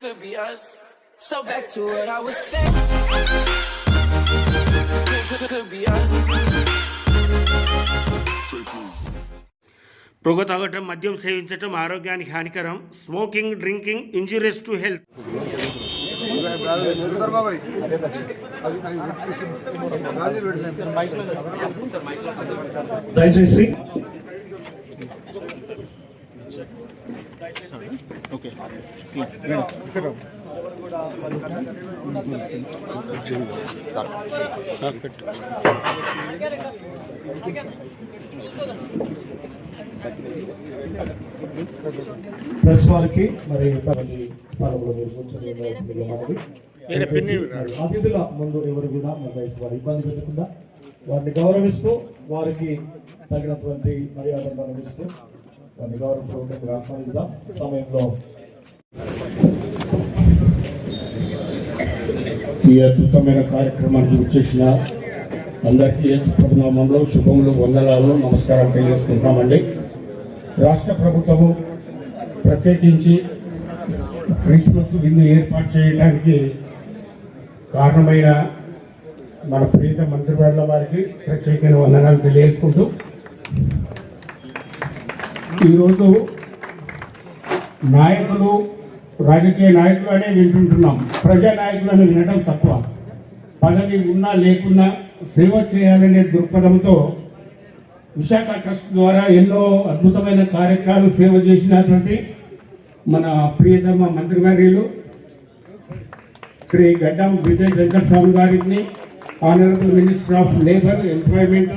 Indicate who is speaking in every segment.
Speaker 1: could be us.
Speaker 2: So back to what I was saying.
Speaker 1: Could, could, could be us.
Speaker 3: పొగ తాగటం మద్యం సేవించటం ఆరోగ్యానికి హానికరం smoking drinking injurious to health
Speaker 4: దయచేసి ప్రెస్ వారికి మరి కూర్చొని అతిథుల ముందు ఎవరు కూడా మరి వారు ఇబ్బంది పెట్టకుండా వారిని గౌరవిస్తూ వారికి తగినటువంటి మర్యాదలు అనుభవిస్తూ వారిని సమయంలో ఈ అద్భుతమైన కార్యక్రమానికి వచ్చేసిన అందరికీ యేసు ప్రభునామంలో శుభములు వందనాలు నమస్కారం తెలియజేసుకుంటున్నామండి. రాష్ట్ర ప్రభుత్వము ప్రత్యేకించి క్రిస్మస్ విందు ఏర్పాటు చేయడానికి కారణమైన మన ప్రీత మంత్రివర్ల వారికి ప్రత్యేకమైన వందనాలు తెలియజేసుకుంటూ ఈరోజు నాయకులు రాజకీయ నాయకులు అనే వింటుంటున్నాం. ప్రజా అని వినడం తక్కువ. పదవి ఉన్నా లేకున్నా సేవ చేయాలనే దృక్పథంతో విశాఖ ట్రస్ట్ ద్వారా ఎన్నో అద్భుతమైన కార్యక్రమాలు సేవ చేసినటువంటి మన ప్రియతమ మంత్రివర్యులు శ్రీ గడ్డం విజయ్ వెంకటస్వామి గారిని honourable minister of labour employment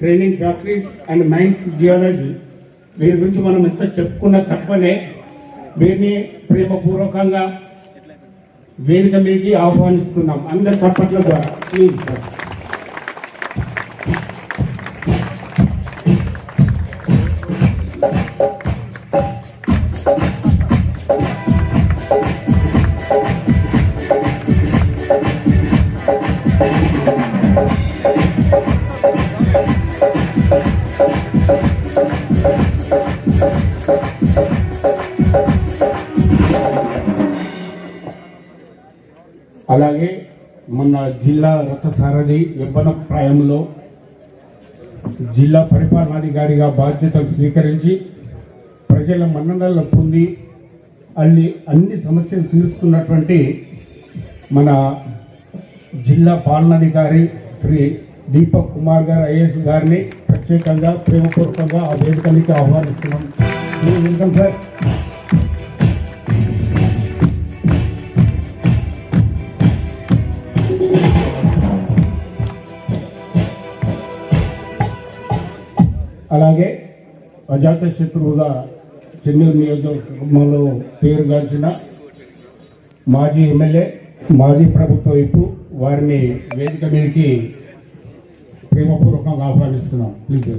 Speaker 4: training factories and mines geology వీరి గురించి మనం ఎంత చెప్పుకున్న తక్కువనే వీరిని ప్రేమపూర్వకంగా వేదిక మీదకి ఆహ్వానిస్తున్నాం. అందరి చప్పట్ల ద్వారా. ప్లీజ్ సార్ జిల్లా రథసారథి యవ్వన ప్రాయంలో జిల్లా పరిపాలనాధికారిగా బాధ్యతలు స్వీకరించి ప్రజల మన్ననలు పొంది అన్ని అన్ని సమస్యలు తీరుస్తున్నటువంటి మన జిల్లా పాలనాధికారి శ్రీ దీపక్ కుమార్ గారు ఐఏఎస్ గారిని ప్రత్యేకంగా ప్రేమపూర్వకంగా ఆ వేదికనికి ఆహ్వానిస్తున్నాం. వెల్కమ్ సార్ అజాత శత్రువుగా చెన్నూరు నియోజకవర్గంలో పేరుగాంచిన మాజీ ఎమ్మెల్యే మాజీ ప్రభుత్వ వైపు వారిని వేదిక మీదకి ప్రేమపూర్వకంగా ఆహ్వానిస్తున్నాం. ప్లీజ్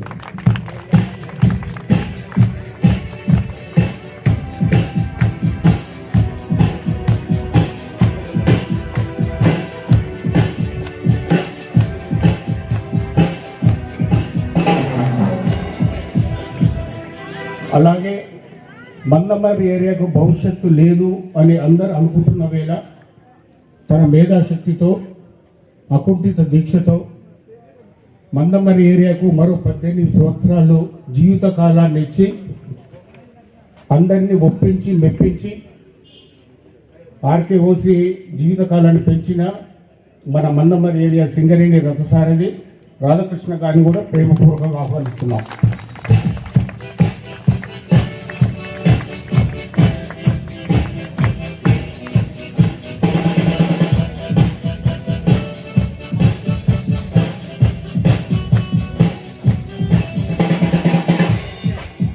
Speaker 4: అలాగే మందమరి ఏరియాకు భవిష్యత్తు లేదు అని అందరు అనుకుంటున్న వేళ తన మేధాశక్తితో అకుంఠిత దీక్షతో మందమరి ఏరియాకు మరో పద్దెనిమిది సంవత్సరాలు జీవిత కాలాన్ని ఇచ్చి అందరినీ ఒప్పించి మెప్పించి ఆర్కేఓసి జీవితకాలాన్ని పెంచిన మన మందమరి ఏరియా సింగరేణి రథసారథి రాధాకృష్ణ గారిని కూడా ప్రేమపూర్వకంగా ఆహ్వానిస్తున్నాం.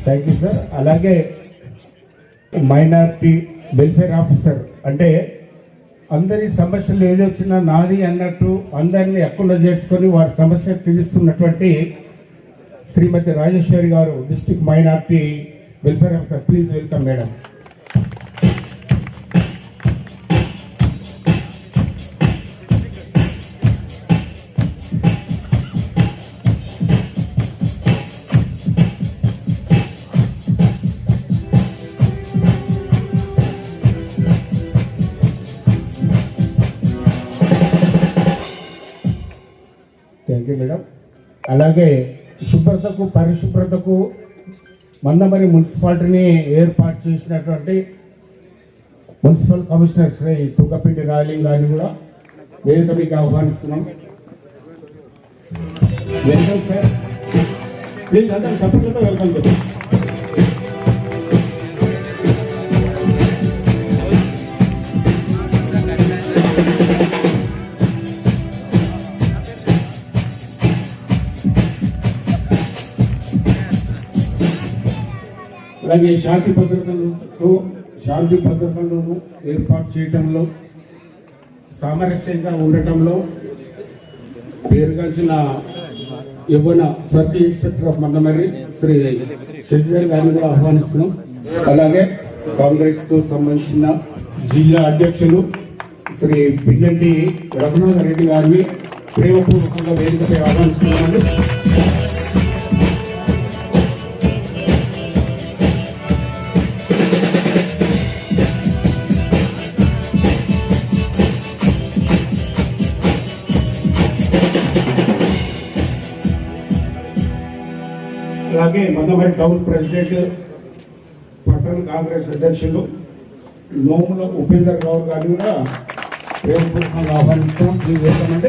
Speaker 4: థ్యాంక్ యూ సార్ అలాగే మైనార్టీ వెల్ఫేర్ ఆఫీసర్. అంటే అందరి సమస్యలు ఏది వచ్చినా నాది అన్నట్టు అందరినీ అక్కున చేర్చుకొని వారి సమస్య తీరుస్తున్నటువంటి Shrimati Rajeshwari garu district minority welfare officer. Please welcome madam. అలాగే శుభ్రతకు పరిశుభ్రతకు మందమరి మున్సిపాలిటీని ఏర్పాటు చేసినటువంటి మున్సిపల్ కమిషనర్ శ్రీ తుకపిండి రాయలింగ్ గారిని కూడా వేదిక మీకు ఆహ్వానిస్తున్నాం వెల్కమ్ సార్ ప్లీజ్ అందరూ సపోర్ట్తో వెల్కమ్ చెప్పండి అలాగే శాంతి భద్రతలతో శాంతి భద్రతలను ఏర్పాటు చేయటంలో సామరస్యంగా ఉండటంలో పేరుగాల్చిన యువన circle inspector of Mandamarri Shri Shashidhar గారిని కూడా ఆహ్వానిస్తున్నాం. అలాగే కాంగ్రెస్తో సంబంధించిన జిల్లా అధ్యక్షులు శ్రీ పిన్నెంటి రఘునాథ రెడ్డి గారిని ప్రేమపూర్వకంగా వేదికపై ఆహ్వానిస్తున్నాను అలాగే టౌన్ ప్రెసిడెంట్ పట్టణ కాంగ్రెస్ అధ్యక్షులు నోముల ఉపేందర్ గౌడ్ గారిని కూడా ప్రేమపూర్వకంగా ఆహ్వానిస్తాం. ప్లీజ్ వెల్కమ్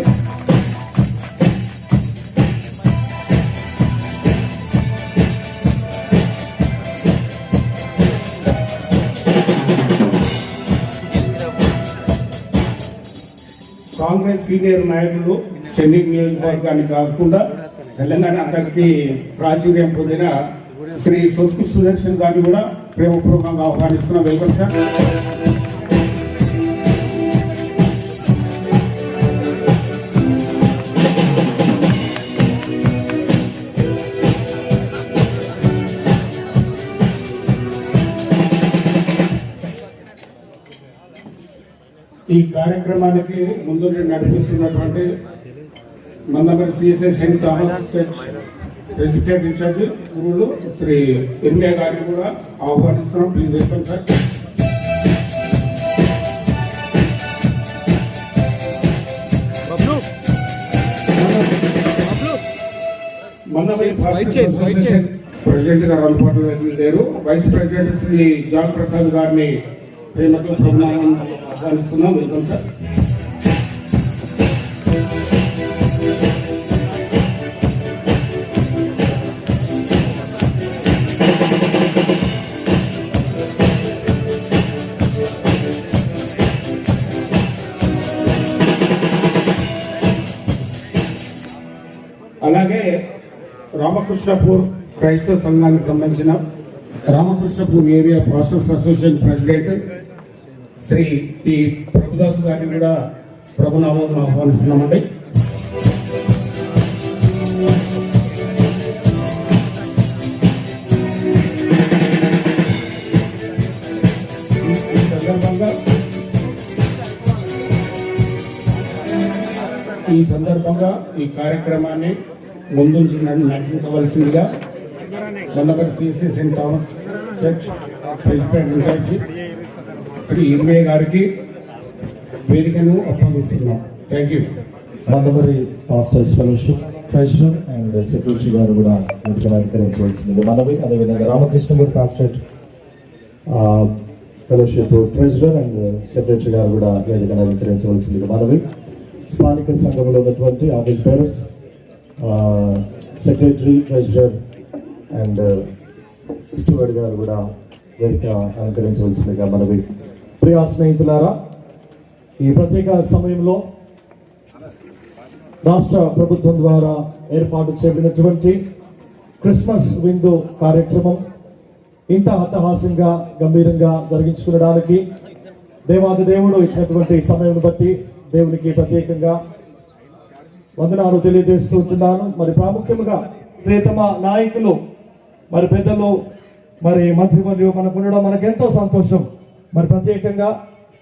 Speaker 4: కాంగ్రెస్ సీనియర్ నాయకులు చెన్నై నియోజకవర్గాన్ని కాకుండా తెలంగాణ అంతటికి ప్రాచుర్యం పొందిన శ్రీ సొత్కు సుదర్శన్ గారిని కూడా ప్రేమపూర్వకంగా ఆహ్వానిస్తున్నాం. Welcome sir. ఈ కార్యక్రమానికి ముందు నడిపిస్తున్నటువంటి Mandamarri CSI saint Thomas church president incharge గురువులు శ్రీ ఇర్మియా గారిని కూడా ఆహ్వానిస్తున్నాం. Please welcome sir. ప్రెసిడెంట్ గారు అందుబాటులో లేరు. Vice president Shri John Prasad గారిని ప్రేమతో ప్రణామం ఆహ్వానిస్తున్నాం. Welcome sir. రామకృష్ణపూర్ క్రైస్తవ సంఘానికి సంబంధించిన Ramakrishnapur area pastors association president Shri T Prabhudas గారిని కూడా ప్రభునామం ఆహ్వానిస్తున్నామండి. ఈ సందర్భంగా ఈ సందర్భంగా ఈ కార్యక్రమాన్ని ముందుంచి నటించవలసిందిగా నడిపించవలసిందిగా Kondapalli CC saint Thomas church president incharge Shri ఇరవై గారికి వేదికను అప్పగిస్తున్నాం. Thank you
Speaker 5: Mandamarri pastors fellowship treasurer and secretary garu కూడా వేదిక అలంకరించవలసింది మనవి అదేవిధంగా రామకృష్ణమూరి pastor fellowship treasurer and secretary garu కూడా వేదికను అలంకరించవలసింది మనవి స్థానిక సంఘంలో ఉన్నటువంటి office bearers secretary treasurer and steward garu కూడా వేదిక అలంకరించవలసిందిగా మనవి. ప్రియా స్నేహితులారా ఈ ప్రత్యేక సమయంలో రాష్ట్ర ప్రభుత్వం ద్వారా ఏర్పాటు చేయబడినటువంటి క్రిస్మస్ విందు కార్యక్రమం ఇంత అట్టహాస్యంగా గంభీరంగా జరిగించుకునడానికి దేవాది దేవుడు ఇచ్చినటువంటి సమయం బట్టి దేవునికి ప్రత్యేకంగా వందనాలు తెలియజేస్తూ ఉంటున్నాను. మరి ప్రాముఖ్యంగా ప్రియతమ నాయకులు మరి పెద్దలు మరి మంత్రి మరియు మనకు ఉండడం మనకు ఎంతో సంతోషం. మరి ప్రత్యేకంగా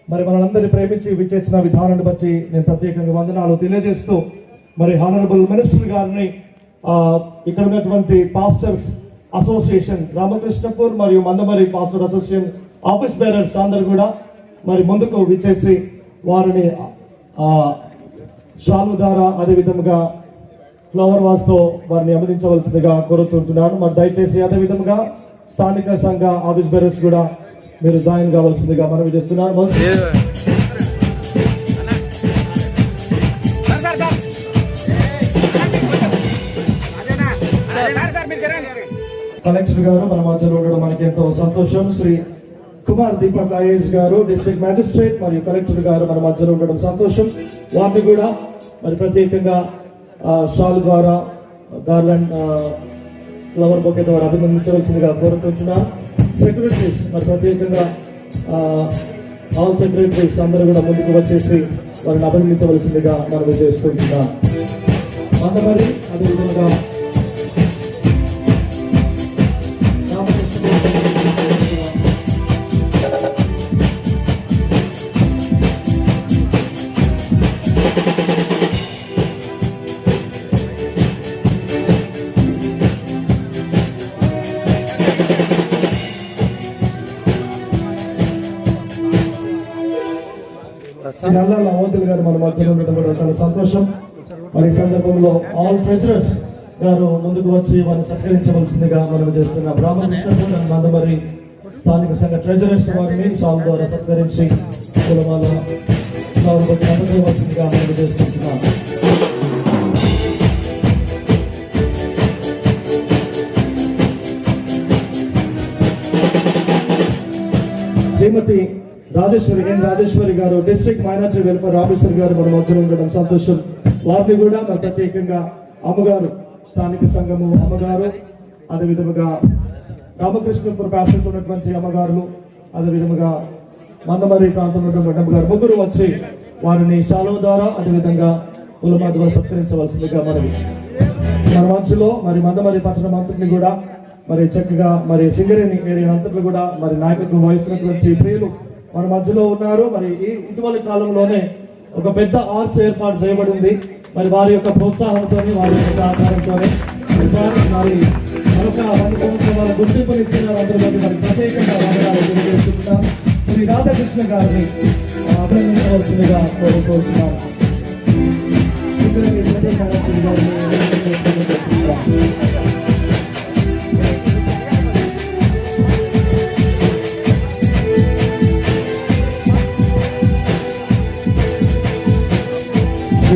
Speaker 5: మరి మనందరినీ ప్రేమించి విచ్చేసిన విధానాన్ని బట్టి నేను ప్రత్యేకంగా వందనాలు తెలియజేస్తూ మరి హానరబుల్ మినిస్టర్ గారిని ఇక్కడ ఉన్నటువంటి పాస్టర్స్ అసోసియేషన్ రామకృష్ణపూర్ మరియు Mandamarri pastor association office bearers అందరు కూడా మరి ముందుకు విచ్చేసి వారిని షాలు ద్వారా అదే విధముగా ఫ్లవర్ వాస్తో వారిని అనుమతించవలసిందిగా కోరుతుంటున్నాను. మరి దయచేసి అదే విధంగా స్థానిక సంఘ ఆఫీస్ బేరర్స్ కూడా మీరు జాయిన్ కావాల్సిందిగా మనవి చేస్తున్నాను. కలెక్టర్ గారు మన మధ్యలో ఉండడం మనకి ఎంతో సంతోషం. Shri Kumar Deepak IAS garu district magistrate మరియు కలెక్టర్ గారు మన మధ్యలో ఉండడం సంతోషం. వారిని కూడా మరి ప్రత్యేకంగా షాల్ ద్వారా గార్లాండ్ ఫ్లవర్ బొకే ద్వారా అభినందించవలసిందిగా కోరుకుంటున్నాను. సెక్రటరీస్ మరి ప్రత్యేకంగా ఆల్ సెక్రటరీస్ అందరూ కూడా ముందుకు వచ్చేసి వారిని అభినందించవలసిందిగా మనం చేస్తుంటున్నాం మరి అదేవిధంగా నల్లాల అవంతులు గారు మన మధ్యలో ఉండటం కూడా చాలా సంతోషం. మరి సందర్భంలో ఆల్ ప్రెసిడెంట్స్ గారు ముందుకు వచ్చి వారిని సత్కరించవలసిందిగా మనం చేస్తున్న రామకృష్ణ మందమరి స్థానిక సంఘ ట్రెజరర్స్ వారిని షాల్ ద్వారా సత్కరించి కులమాల అందజేయవలసిందిగా మనం చేస్తున్నాం. శ్రీమతి రాజేశ్వరి ఎన్ రాజేశ్వరి గారు డిస్ట్రిక్ట్ మైనార్టీ వెల్ఫేర్ ఆఫీసర్ గారు మన మధ్యలో ఉండడం సంతోషం. వారిని కూడా మరి ప్రత్యేకంగా అమ్మగారు స్థానిక సంఘము అమ్మగారు అదే విధముగా రామకృష్ణపురం ప్యాసెంట్ ఉన్నటువంటి అమ్మగారులు అదే విధముగా మందమరి ప్రాంతంలో ఉన్నటువంటి అమ్మగారు ముగ్గురు వచ్చి వారిని శాలువ ద్వారా అదే విధంగా ఉలమా ద్వారా సత్కరించవలసిందిగా మనవి మన మంచులో మరి మందమరి పట్టణ మంత్రిని కూడా మరి చక్కగా మరి సింగరేణి ఏరియా అంతట్లో కూడా మరి నాయకత్వం వహిస్తున్నటువంటి ప్రియులు మన మధ్యలో ఉన్నారు. మరి ఈ ఇటీవలి కాలంలోనే ఒక పెద్ద ఆర్ట్స్ ఏర్పాటు చేయబడింది. మరి వారి యొక్క ప్రోత్సాహంతో వారి యొక్క సహకారంతో మరి మరొక వంద సంవత్సరాల గుర్తింపునిస్తున్నారు అందరిలోకి మరి ప్రత్యేకంగా వందనాలు తెలియజేస్తున్నాం. శ్రీ రాధాకృష్ణ గారిని అభినందించవలసిందిగా కోరుకుంటున్నాను ప్రత్యేక గారిని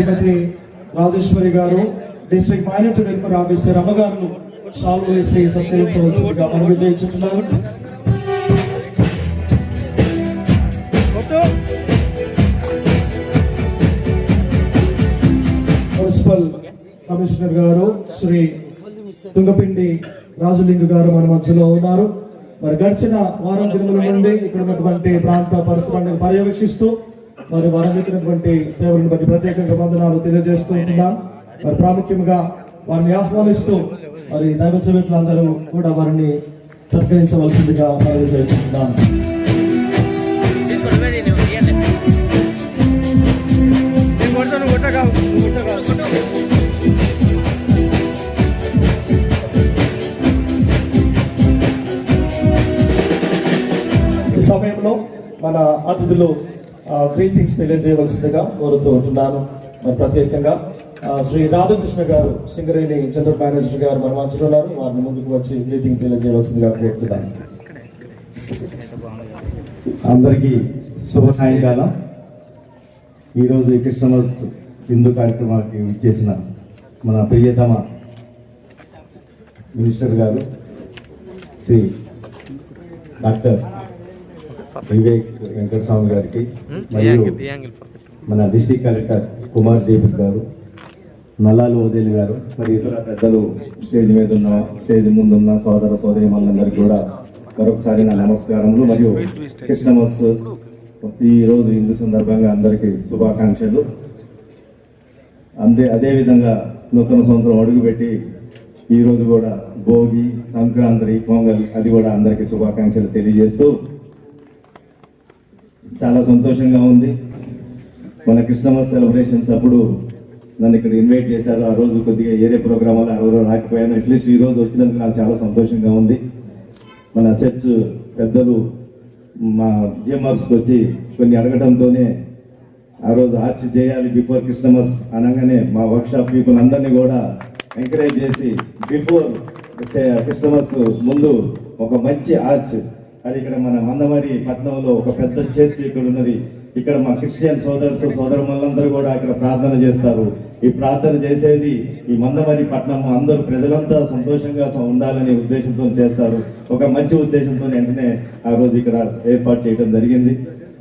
Speaker 5: Shrimati Rajeshwari garu district minority welfare officer అమ్మగారు షాల్ వేసి సత్కరించవలసిందిగా మనవి చేయించుతున్నారు మున్సిపల్ కమిషనర్ గారు శ్రీ తుంగపిండి రాజులింగ గారు మన మధ్యలో ఉన్నారు. మరి గడిచిన వారం దినముల నుండి ఇక్కడ ఉన్నటువంటి ప్రాంత పరిసరాలను పర్యవేక్షిస్తూ మరి వారు అందించినటువంటి సేవలను బట్టి ప్రత్యేకంగా వందనాలు తెలియజేస్తూ ఉంటున్నాం. మరి ప్రాముఖ్యంగా వారిని ఆహ్వానిస్తూ మరి దైవ సేవకులందరూ కూడా వారిని సత్కరించవలసిందిగా మనవి ఈ సమయంలో మన అతిథులు గ్రీటింగ్స్ తెలియజేయవలసిందిగా కోరుతూ ఉంటున్నాను. మరి ప్రత్యేకంగా శ్రీ రాధాకృష్ణ గారు సింగరేణి జనరల్ మేనేజర్ గారు మన మధ్యలో ఉన్నారు. వారిని ముందుకు వచ్చి గ్రీటింగ్ తెలియజేయవలసిందిగా కోరుతున్నాను.
Speaker 6: అందరికీ శుభ సాయంకాలం. ఈరోజు ఈ క్రిస్టమస్ హిందూ కార్యక్రమానికి ఇచ్చేసిన మన ప్రియతమ మినిస్టర్ గారు శ్రీ డాక్టర్ వివేక్ వెంకటస్వామి గారికి మరియు మన డిస్టిక్ కలెక్టర్ కుమార్ దీపక్ గారు నల్లాలు వదిలి గారు మరి ఇతర పెద్దలు స్టేజ్ మీద ఉన్న స్టేజ్ ముందు ఉన్న సోదర సోదరి మనందరికీ కూడా మరొకసారి నా నమస్కారములు మరియు క్రిస్టమస్ ఈ రోజు హిందూ సందర్భంగా అందరికీ శుభాకాంక్షలు. అంతే అదే విధంగా నూతన సంవత్సరం అడుగుపెట్టి ఈ రోజు కూడా భోగి సంక్రాంతి పొంగల్ అది కూడా అందరికీ శుభాకాంక్షలు తెలియజేస్తూ చాలా సంతోషంగా ఉంది. మన క్రిస్టమస్ సెలబ్రేషన్స్ అప్పుడు నన్ను ఇక్కడ ఇన్వైట్ చేశారు. ఆ రోజు కొద్దిగా ఏరే ప్రోగ్రామ్ వల్ల రాకపోయాను. అట్లీస్ట్ ఈ రోజు వచ్చినందుకు నాకు చాలా సంతోషంగా ఉంది. మన చర్చ్ పెద్దలు మా జిఎంఆర్స్కి వచ్చి కొన్ని అడగడంతోనే ఆ రోజు ఆర్చ్ చేయాలి బిఫోర్ క్రిస్టమస్ అనగానే మా వర్క్షాప్ పీపుల్ అందరినీ కూడా ఎంకరేజ్ చేసి బిఫోర్ క్రిస్టమస్ ముందు ఒక మంచి ఆర్చ్ అది ఇక్కడ మన మందమరి పట్నంలో ఒక పెద్ద చర్చ్ ఇక్కడ ఉన్నది. ఇక్కడ మా క్రిస్టియన్ సోదరుస్ సోదరులందరూ కూడా ఇక్కడ ప్రార్థన చేస్తారు. ఈ ప్రార్థన చేసేది ఈ మందమరి పట్నం అందరూ ప్రజలంతా సంతోషంగా ఉండాలనే ఉద్దేశంతో చేస్తారు. ఒక మంచి ఉద్దేశంతో వెంటనే ఆ రోజు ఇక్కడ ఏర్పాటు చేయడం జరిగింది.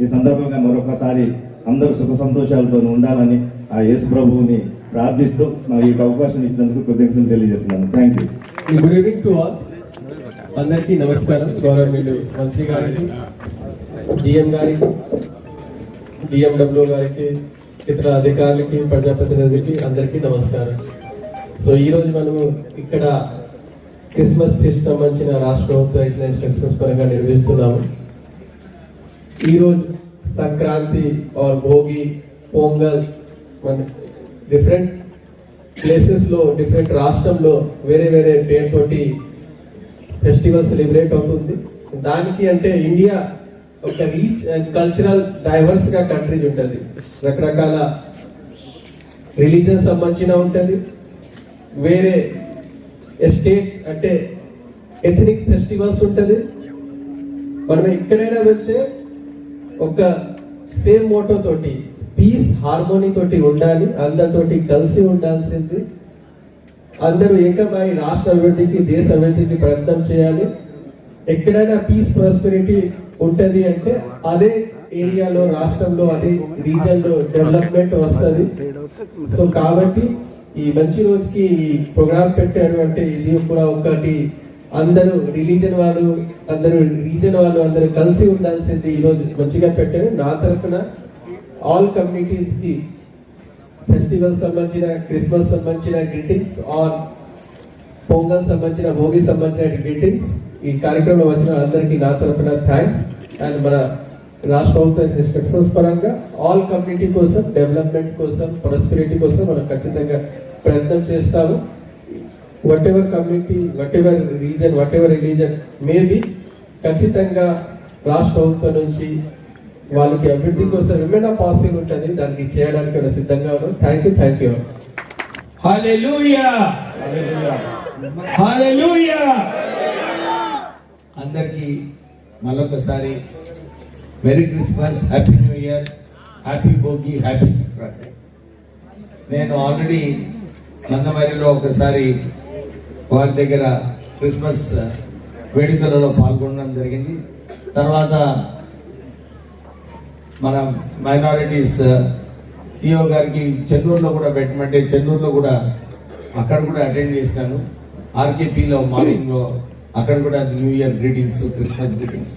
Speaker 6: ఈ సందర్భంగా మరొకసారి అందరూ సుఖ సంతోషాలతో ఉండాలని ఆ యేసు ప్రభువుని ప్రార్థిస్తూ నాకు ఈ అవకాశం ఇచ్చినందుకు కృతజ్ఞతలు తెలియజేస్తున్నాను. Thank you
Speaker 7: good evening to all అందరికీ నమస్కారం. గవర్నమెంట్ మంత్రి గారికి డిఎం గారికి డిఎండబ్ల్యూ గారికి ఇతర అధికారులకి ప్రజాప్రతినిధులకి అందరికీ నమస్కారం. సో ఈరోజు మనము ఇక్కడ క్రిస్మస్ ఫెస్ట్ సంబంధించిన రాష్ట్ర ప్రభుత్వ ఇచ్చిన పరంగా నిర్వహిస్తున్నాము. ఈరోజు సంక్రాంతి ఆర్ భోగి పొంగల్ మన డిఫరెంట్ ప్లేసెస్లో డిఫరెంట్ రాష్ట్రంలో వేరే వేరే పేరుతోటి ఫెస్టివల్ సెలబ్రేట్ అవుతుంది. దానికి అంటే ఇండియా ఒక రీచ్ అండ్ కల్చరల్ డైవర్స్గా కంట్రీ ఉంటుంది. రకరకాల రిలీజన్ సంబంధించిన ఉంటుంది. వేరే ఎస్టేట్ అంటే ఎథనిక్ ఫెస్టివల్స్ ఉంటుంది. మనం ఎక్కడైనా వెళ్తే ఒక సేమ్ మోటో తోటి పీస్ హార్మోనీ తోటి ఉండాలి అందరితోటి కలిసి ఉండాల్సింది అందరూ ఏకమై రాష్ట్ర అభివృద్ధికి దేశ అభివృద్ధికి ప్రయత్నం చేయాలి. ఎక్కడైనా పీస్ ప్రాస్పెరిటీ ఉంటది అంటే అదే ఏరియాలో రాష్ట్రంలో అదే రీజన్లో డెవలప్మెంట్ వస్తుంది. సో కాబట్టి ఈ మంచి రోజుకి ఈ ప్రోగ్రామ్ పెట్టారు అంటే ఇది కూడా ఒకటి. అందరూ రిలీజన్ వాళ్ళు అందరూ రీజన్ వాళ్ళు అందరూ కలిసి ఉండాల్సింది ఈ రోజు మంచిగా పెట్టారు. నా తరఫున ఆల్ కమ్యూనిటీస్కి ఫెస్టివల్ సంబంధించిన క్రిస్మస్ సంబంధించిన గ్రీటింగ్స్ ఆర్ పొంగల్ సంబంధించిన భోగి సంబంధించిన గ్రీటింగ్స్ ఈ కార్యక్రమంలో వచ్చిన అందరికీ నా తరఫున థ్యాంక్స్ అండ్ మన రాష్ట్ర ప్రభుత్వ ఇన్స్ట్రక్షన్స్ పరంగా ఆల్ కమ్యూనిటీ కోసం డెవలప్మెంట్ కోసం ప్రాస్పెరిటీ కోసం మనం ఖచ్చితంగా ప్రయత్నం చేస్తాము. Whatever community whatever reason whatever religion maybe ఖచ్చితంగా రాష్ట్ర ప్రభుత్వం నుంచి వాళ్ళకి అభివృద్ధి కోసం ఏమైనా పాసింగ్ ఉంటుంది దానికి చేయడానికి సిద్ధంగా ఉన్నాం. థ్యాంక్ యూ థ్యాంక్ యూ
Speaker 1: అందరికీ మరొకసారి merry Christmas happy new year happy Bhogi happy Sankranti నేను ఆల్రెడీ నందమరిలో ఒకసారి వారి దగ్గర క్రిస్మస్ వేడుకలలో పాల్గొనడం జరిగింది. తర్వాత మన మైనారిటీస్ సిఓ గారికి చెన్నూరులో కూడా పెట్టమంటే చెన్నూరులో కూడా అక్కడ కూడా అటెండ్ చేశాను. ఆర్కేపీలో మార్నింగ్లో అక్కడ కూడా new year greetings Christmas greetings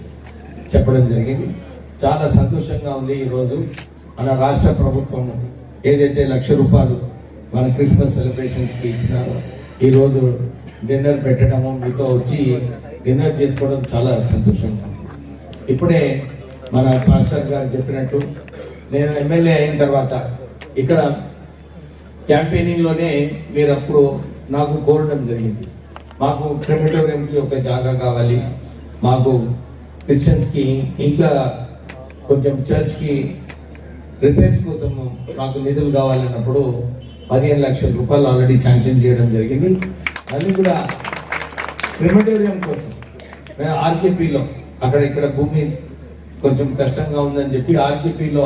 Speaker 1: చెప్పడం జరిగింది. చాలా సంతోషంగా ఉంది ఈరోజు. మన రాష్ట్ర ప్రభుత్వం ఏదైతే లక్ష రూపాయలు మన క్రిస్మస్ సెలబ్రేషన్స్కి ఇచ్చినారో ఈరోజు డిన్నర్ పెట్టడము మీతో వచ్చి డిన్నర్ చేసుకోవడం చాలా సంతోషంగా ఉంది. ఇప్పుడే మన పాస్టర్ గారు చెప్పినట్టు నేను ఎమ్మెల్యే అయిన తర్వాత ఇక్కడ క్యాంపెయినింగ్లోనే మీరు అప్పుడు నాకు కోరడం జరిగింది. మాకు క్రిమిటోరియంకి ఒక జాగా కావాలి. మాకు క్రిస్టియన్స్కి ఇంకా కొంచెం చర్చ్కి రిపేర్స్ కోసం మాకు నిధులు కావాలన్నప్పుడు పదిహేను లక్షల రూపాయలు ఆల్రెడీ శాంక్షన్ చేయడం జరిగింది. అది కూడా క్రిమిటోరియం కోసం ఆర్కేపీలో అక్కడ ఇక్కడ భూమి కొంచెం కష్టంగా ఉందని చెప్పి ఆర్కేపీలో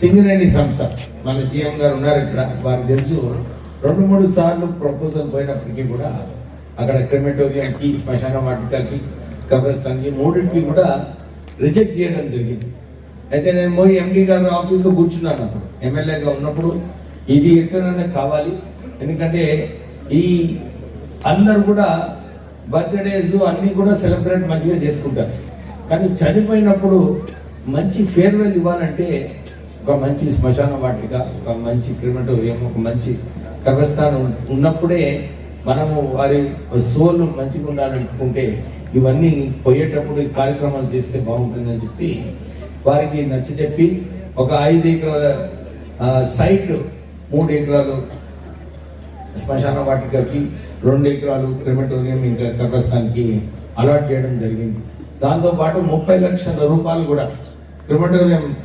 Speaker 1: సింగరేణి సంస్థ మన జీఎం గారు ఉన్నారు ఇక్కడ వారికి తెలుసు. రెండు మూడు సార్లు ప్రపోజల్ పోయినప్పటికీ కూడా అక్కడ క్రిమిటోరియం కి శ్మశాన వాటికకి కబ్రస్థాన్కి మూడింటికి కూడా రిజెక్ట్ చేయడం జరిగింది. అయితే నేను పోయి ఎండి గారి ఆఫీస్లో కూర్చున్నాను అప్పుడు. ఎమ్మెల్యేగా ఉన్నప్పుడు ఇది ఎక్కడైనా కావాలి? ఎందుకంటే ఈ అందరు కూడా బర్త్డేస్ అన్నీ కూడా సెలబ్రేట్ మంచిగా చేసుకుంటారు. కానీ చనిపోయినప్పుడు మంచి ఫేర్వెల్ ఇవ్వాలంటే ఒక మంచి శ్మశాన వాటిక ఒక మంచి క్రిమటోరియం ఒక మంచి కర్మస్థానం ఉన్నప్పుడే మనము వారి సోల్ మంచిగా ఉండాలనుకుంటే ఇవన్నీ పోయేటప్పుడు ఈ కార్యక్రమాలు చేస్తే బాగుంటుందని చెప్పి వారికి నచ్చ చెప్పి ఒక ఐదు ఎకరాల సైట్ మూడు ఎకరాలు శ్మశాన వాటికకి రెండు ఎకరాలు క్రిమటోరియం ఇంకా కర్మస్థానికి అలాట్ చేయడం జరిగింది. దాంతో పాటు ముప్పై లక్షల రూపాయలు కూడా క్రిమటోరియం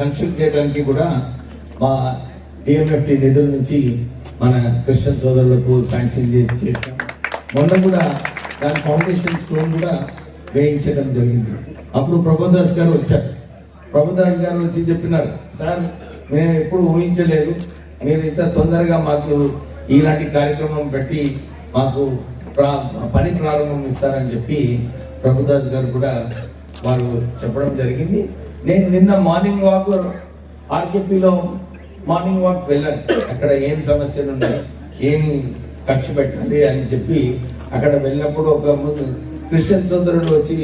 Speaker 1: కన్స్ట్రక్ట్ చేయడానికి కూడా మా డిఎంఎఫ్టి నిధుల నుంచి మన క్రిస్టియన్ సోదరులకు శాంక్షన్ చేసి చేశాం. మొన్న కూడా దాని ఫౌండేషన్ స్టోన్ కూడా వేయించడం జరిగింది. అప్పుడు ప్రభుదాస్ గారు వచ్చారు. ప్రభుదాస్ గారు వచ్చి చెప్పినారు సార్ మేము ఎప్పుడు ఊహించలేదు. మీరు ఇంత తొందరగా మాకు ఇలాంటి కార్యక్రమం పెట్టి మాకు ప్రా- పని ప్రారంభం ఇస్తారని చెప్పి ప్రభుదాస్ గారు కూడా వారు చెప్పడం జరిగింది. నేను నిన్న మార్నింగ్ వాక్ ఆర్కేపీలో మార్నింగ్ వాక్ వెళ్ళాను. అక్కడ ఏం సమస్యలు ఉన్నాయి ఏం ఖర్చు పెట్టాలి అని చెప్పి అక్కడ వెళ్ళినప్పుడు ఒక ముందు క్రిస్టియన్ సోదరుడు వచ్చి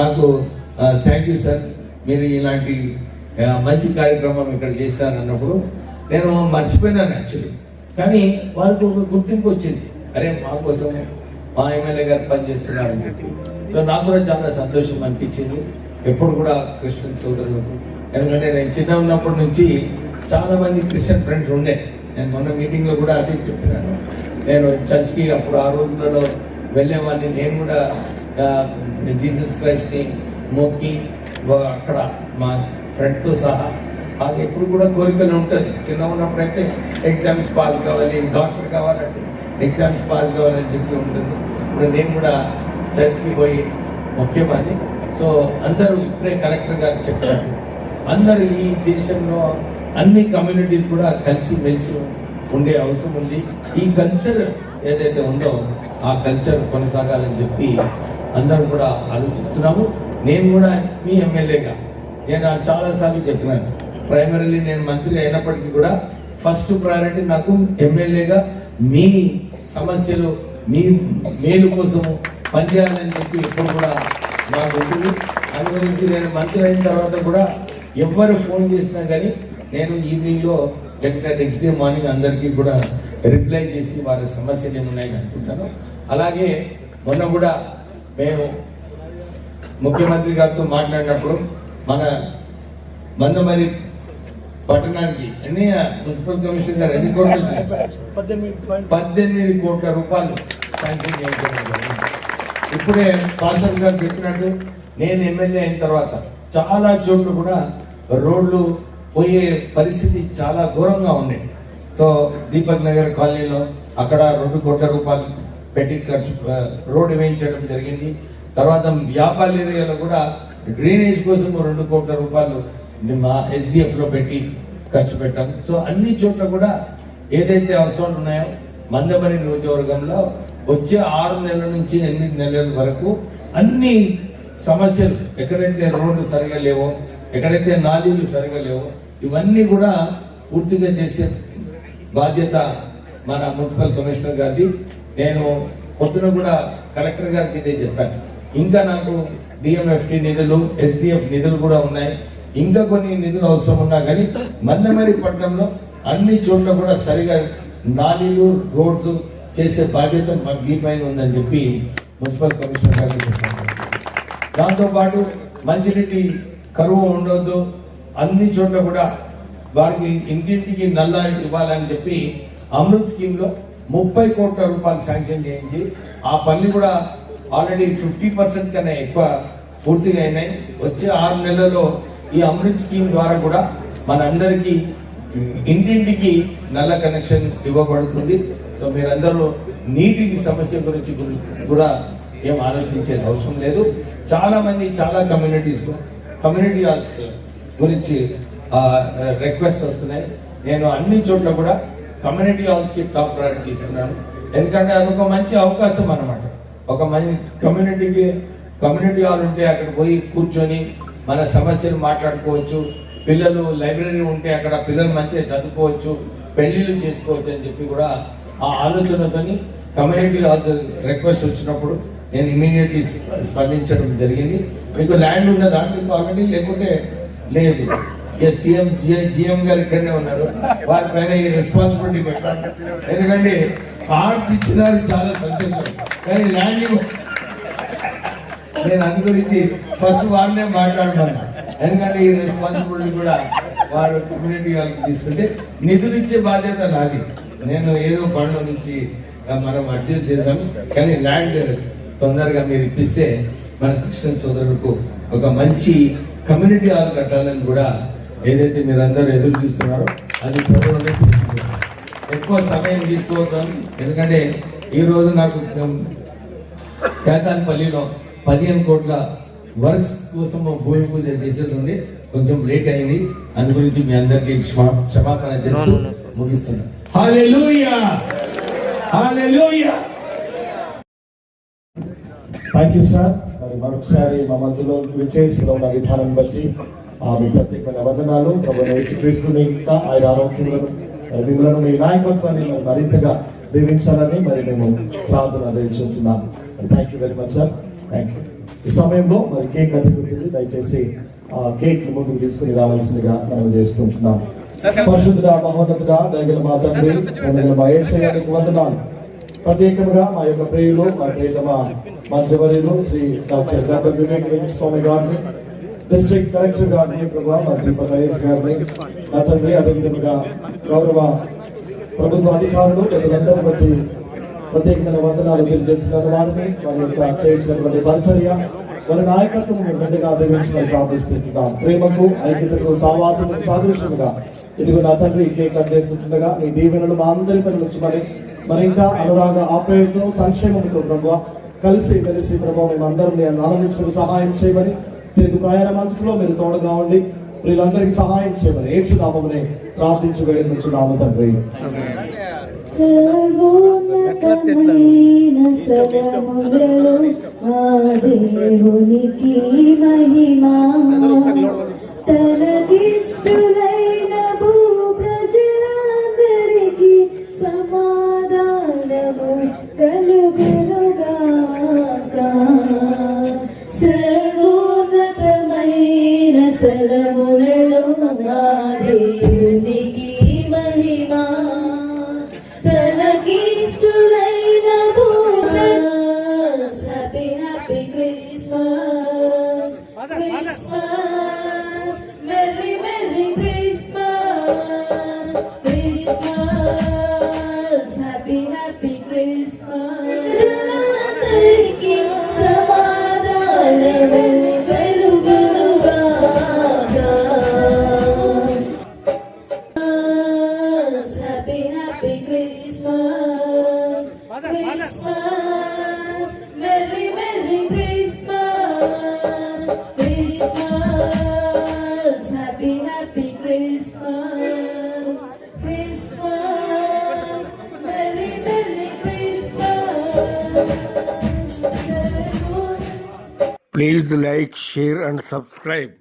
Speaker 1: నాకు థ్యాంక్ యూ సార్ మీరు ఇలాంటి మంచి కార్యక్రమం ఇక్కడ చేస్తానన్నప్పుడు నేను మర్చిపోయినాను యాక్చువల్లీ కానీ వారికి ఒక గుర్తింపు వచ్చింది. అరే మా కోసం మా ఎమ్మెల్యే గారు పనిచేస్తున్నారని చెప్పి. సో నాకు కూడా చాలా సంతోషం అనిపించింది. ఎప్పుడు కూడా క్రిస్టియన్ చూడదు ఎందుకంటే నేను చిన్న ఉన్నప్పటి నుంచి చాలా మంది క్రిస్టియన్ ఫ్రెండ్స్ ఉండే. నేను మొన్న మీటింగ్లో కూడా అదే చెప్పినాను. నేను చర్చ్కి అప్పుడు ఆ రోజులలో వెళ్ళేవాడిని. నేను కూడా జీసస్ క్రైస్ట్ని మోకి అక్కడ మా ఫ్రెండ్తో సహా. వాళ్ళకి ఎప్పుడు కూడా కోరికలు ఉంటుంది. చిన్న ఉన్నప్పుడైతే ఎగ్జామ్స్ పాస్ కావాలి డాక్టర్ కావాలంటే ఎగ్జామ్స్ పాస్ కావాలని చెప్పి ఉంటుంది. ఇప్పుడు నేను కూడా చర్చ్కి పోయి ముఖ్యమంది సో అందరూ ఇప్పుడే కలెక్టర్ గారు చెప్పారు. అందరూ ఈ దేశంలో అన్ని కమ్యూనిటీస్ కూడా కలిసి మెలిసి ఉండే అవసరం ఉంది. ఈ కల్చర్ ఏదైతే ఉందో ఆ కల్చర్ కొనసాగాలని చెప్పి అందరూ కూడా ఆలోచిస్తున్నాము. నేను కూడా మీ ఎమ్మెల్యేగా నేను చాలా సార్లు చెప్పినాను. ప్రైమరీలీ నేను మంత్రి అయినప్పటికీ కూడా ఫస్ట్ ప్రయారిటీ నాకు ఎమ్మెల్యేగా మీ సమస్యలు మీ మేలు కోసం పనిచేయాలని చెప్పి ఎప్పుడు కూడా నాకు ఉంటుంది అందుగురించి నేను మంత్రి అయిన తర్వాత కూడా ఎవరు ఫోన్ చేసినా కానీ నేను ఈవినింగ్లో లేకపోతే నెక్స్ట్ డే మార్నింగ్ అందరికీ కూడా రిప్లై చేసి వారి సమస్యలు ఏమున్నాయని అనుకుంటాను. అలాగే మొన్న కూడా మేము ముఖ్యమంత్రి గారితో మాట్లాడినప్పుడు మన మందమరి పట్టణానికి ఎన్ని మున్సిపల్ కమిషనర్ గారు ఎన్ని కోట్లు? పద్దెనిమిది కోట్ల రూపాయలు శాంక్షన్ చేయించడం. ఇప్పుడే పాస్టర్ గారు చెప్పినట్టు నేను ఎమ్మెల్యే అయిన తర్వాత చాలా చోట్ల కూడా రోడ్లు పోయే పరిస్థితి చాలా ఘోరంగా ఉన్నాయి సో దీపక్ నగర్ కాలనీలో అక్కడ రెండు కోట్ల రూపాయలు పెట్టి ఖర్చు రోడ్డు వేయించడం జరిగింది తర్వాత వ్యాపార ఏరియాలో కూడా డ్రైనేజ్ కోసం రెండు కోట్ల రూపాయలు మా ఎస్డిఎఫ్లో పెట్టి ఖర్చు పెట్టాం. సో అన్ని చోట్ల కూడా ఏదైతే అవసరాలు ఉన్నాయో మందమరి నియోజకవర్గంలో వచ్చే ఆరు నెలల నుంచి ఎనిమిది నెలల వరకు అన్ని సమస్యలు ఎక్కడైతే రోడ్లు సరిగా లేవో ఎక్కడైతే నాలీలు సరిగా లేవో ఇవన్నీ కూడా పూర్తిగా చేసే బాధ్యత మన మున్సిపల్ కమిషనర్ గారిది. నేను పొద్దున కూడా కలెక్టర్ గారికి ఇదే చెప్పాను. ఇంకా నాకు డిఎంఎఫ్టి నిధులు ఎస్డిఎఫ్ నిధులు కూడా ఉన్నాయి. ఇంకా కొన్ని నిధులు అవసరం ఉన్నా కానీ మందమరి పట్టణంలో అన్ని చోట్ల కూడా సరిగా నాలీలు రోడ్స్ చేసే బాధ్యత మా ఉందని చెప్పి మున్సిపల్ కమిషనర్ గారికి చెప్పారు. దాంతో పాటు మంచినీటి కరువు ఉండొద్దు. అన్ని చోట్ల కూడా వారికి ఇంటింటికి నల్ల ఇవ్వాలని చెప్పి అమృత్ స్కీమ్లో ముప్పై కోట్ల రూపాయలు శాంక్షన్ చేయించి ఆ పనులు కూడా ఆల్రెడీ ఫిఫ్టీ పర్సెంట్ కన్నా ఎక్కువ పూర్తిగా అయినాయి. వచ్చే ఆరు నెలల్లో ఈ అమృత్ స్కీమ్ ద్వారా కూడా మనందరికీ ఇంటింటికి నల్ల కనెక్షన్ ఇవ్వబడుతుంది. సో మీరందరూ నీటికి సమస్య గురించి కూడా ఏం ఆలోచించే అవసరం లేదు. చాలా మంది చాలా కమ్యూనిటీస్ కమ్యూనిటీ హాల్స్ గురించి రిక్వెస్ట్ వస్తున్నాయి. నేను అన్ని చోట్ల కూడా కమ్యూనిటీ హాల్స్కి టాప్ ప్రయారిటీ ఇస్తున్నాను. ఎందుకంటే అదొక మంచి అవకాశం అనమాట ఒక మంచి కమ్యూనిటీకి కమ్యూనిటీ హాల్ ఉంటే అక్కడ పోయి కూర్చొని మన సమస్యలు మాట్లాడుకోవచ్చు. పిల్లలు లైబ్రరీ ఉంటే అక్కడ పిల్లలు మంచిగా చదువుకోవచ్చు. పెళ్ళిళ్ళు చేసుకోవచ్చు అని చెప్పి కూడా ఆ ఆలోచనతోని కమ్యూనిటీ హాల్స్ రిక్వెస్ట్ వచ్చినప్పుడు నేను ఇమీడియట్లీ స్పందించడం జరిగింది. మీకు ల్యాండ్ ఉన్నదా మీకు ఆల్రెడీ లేకుంటే లేదు. సీఎం జిఎం గారు ఇక్కడనే ఉన్నారు. వారి పైన ఈ రెస్పాన్సిబిలిటీ పెట్టాలి. ఎందుకంటే కార్డ్స్ ఇచ్చిన చాలా సంతోషం. కానీ ల్యాండ్ నేను అందు గురించి ఫస్ట్ వారినే మాట్లాడమన్నా ఎందుకంటే ఈ రెస్పాన్సిబిలిటీ కూడా వారు కమ్యూనిటీ వాళ్ళకి తీసుకుంటే నిధులు ఇచ్చే బాధ్యత నాది. నేను ఏదో పనుల నుంచి మనం అడ్జస్ట్ చేసాం కానీ ల్యాండ్ తొందరగా మీరు ఇప్పిస్తే మన కృష్ణ సోదరులకు ఒక మంచి కమ్యూనిటీ హాల్ కట్టాలని కూడా ఏదైతే మీరందరూ ఎదురు చూస్తున్నారో అది త్వరలోనే ఎక్కువ సమయం తీసుకోవద్దాం ఎందుకంటే ఈ రోజు నాకు కేతాన్పల్లిలో పదిహేను కోట్ల వర్క్స్ కోసం భూమి పూజ చేసేది ఉంది. కొంచెం లేట్ అయింది. అందు గురించి మీ అందరికి క్షమా- క్షమాపణ చెప్తూ ముగిస్తున్నా
Speaker 5: థ్యాంక్ యూ సార్ మరి మరొకసారి మా మధ్యలో విచ్చేసి ఉన్న విధానం బట్టి ఆ మీ ప్రత్యేకమైన వందనాలు. యేసుక్రీస్తుని ఇంకా ఆయన ఆరోగ్యములను మిమ్మల్ని మీ నాయకత్వాన్ని మరి మరింతగా దీవించాలని మరి మేము ప్రార్థన చేయించుకుంటున్నాం thank you very much sir ఈ సమయంలో మరి కేక్ కట్టుకుంటుంది దయచేసి ఆ కేక్ ముందుకు తీసుకుని రావాల్సిందిగా మనం చేస్తుంటున్నాం పరిశుద్ధుడా మహోన్నతుడా దయగల మా తండ్రి వందల మా ఏసయ్యానికి వందనాలు. ప్రత్యేకంగా మా యొక్క ప్రియులు మా ప్రియతమ మంత్రివర్యులు శ్రీ డాక్టర్ డాక్టర్ వివేక్ స్వామి గారిని డిస్ట్రిక్ట్ కలెక్టర్ గారిని ప్రభా మా మహేష్ గారిని నా తండ్రి అదేవిధంగా గౌరవ ప్రభుత్వ అధికారులు పెద్దలందరి బట్టి ప్రత్యేకమైన వందనాలు తెలియజేస్తున్నారు వారిని. వారి యొక్క చేయించినటువంటి పరిచర్య వారి నాయకత్వం మెండుగా దీవించి మరి ప్రార్థిస్తుంటున్నాం. ప్రేమకు ఐక్యతకు సావాసముకు సాదృశ్యముగా. ఇదిగో నా తండ్రి కేక్ కట్ చేసుకుంటుండగా నీ దీవెనలు మా అందరి పని వచ్చి మరి ఇంకా అనురాగ ఆప్యాయతో సంక్షేమంతో ప్రభు కలిసి కలిసి ప్రభు మేము అందరం ఆనందించుకుని సహాయం చేయమని తిరిగి ప్రయాణ మంచులో మీరు తోడుగా ఉండి వీళ్ళందరికీ సహాయం చేయమని ఏసు నామమునే ప్రార్థించి వేడుకుంటున్నాము తండ్రి.
Speaker 8: సర్వోన్నతమైన స్థలములలో మా దేవునికి మహిమా తనకిష్టులైన భూ ప్రజలందరికీ సమాధానము కలుగు
Speaker 3: ప్లీజ్